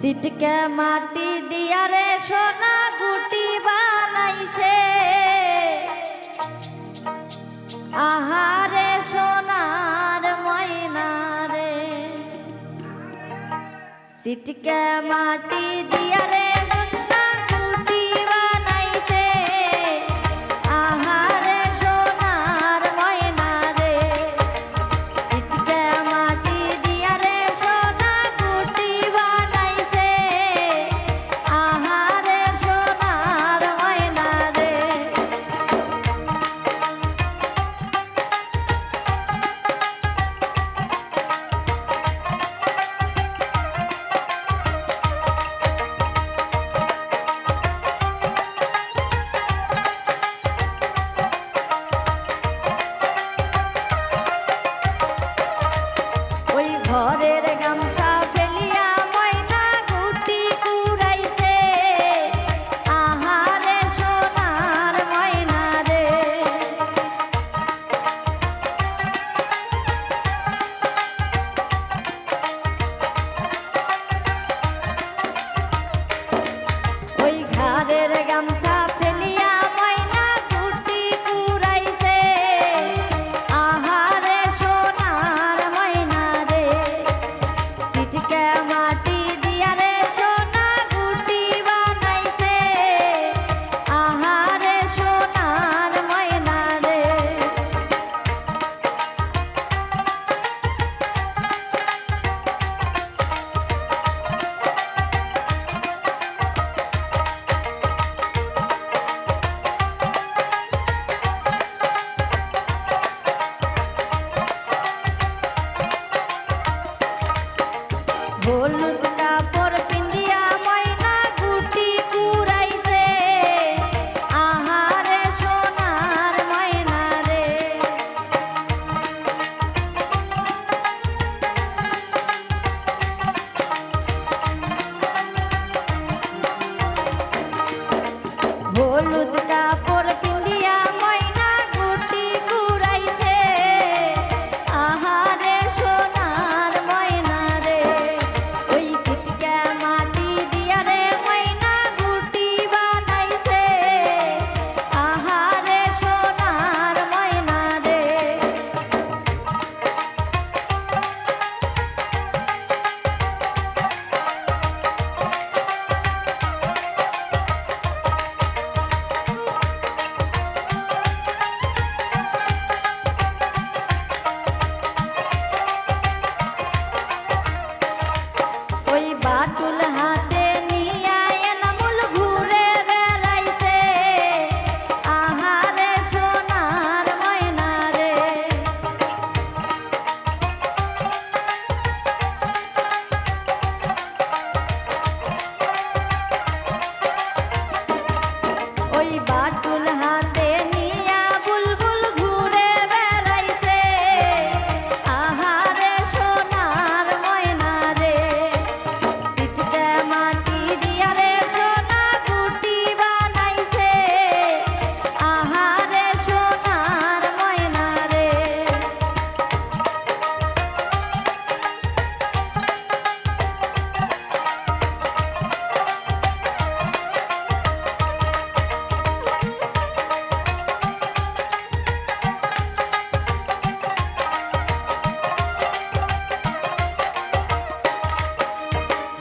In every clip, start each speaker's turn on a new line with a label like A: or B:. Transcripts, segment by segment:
A: সিটকে মাটি দিয়া রে সোনা গুটি বানাইছে। আহারে সোনার ময়না রে। সিটকে মাটি দিয়া রে হলুদ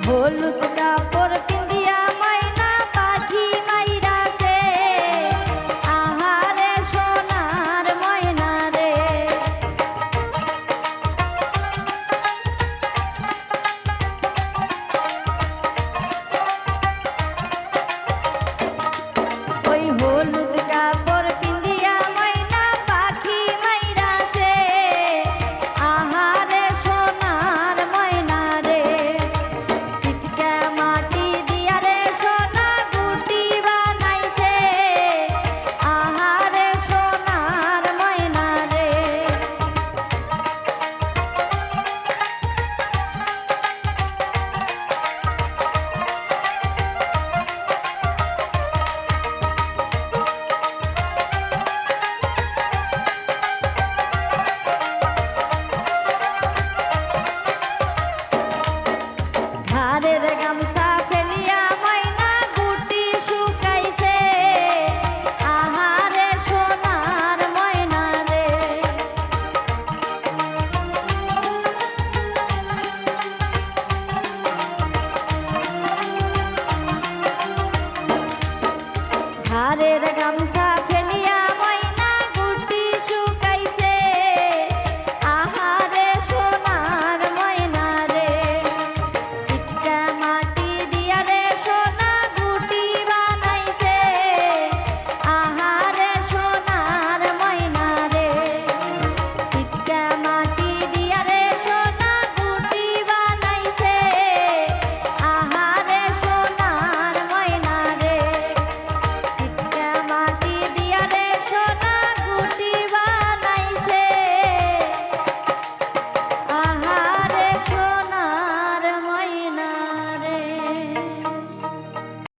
A: হলুদ কাপ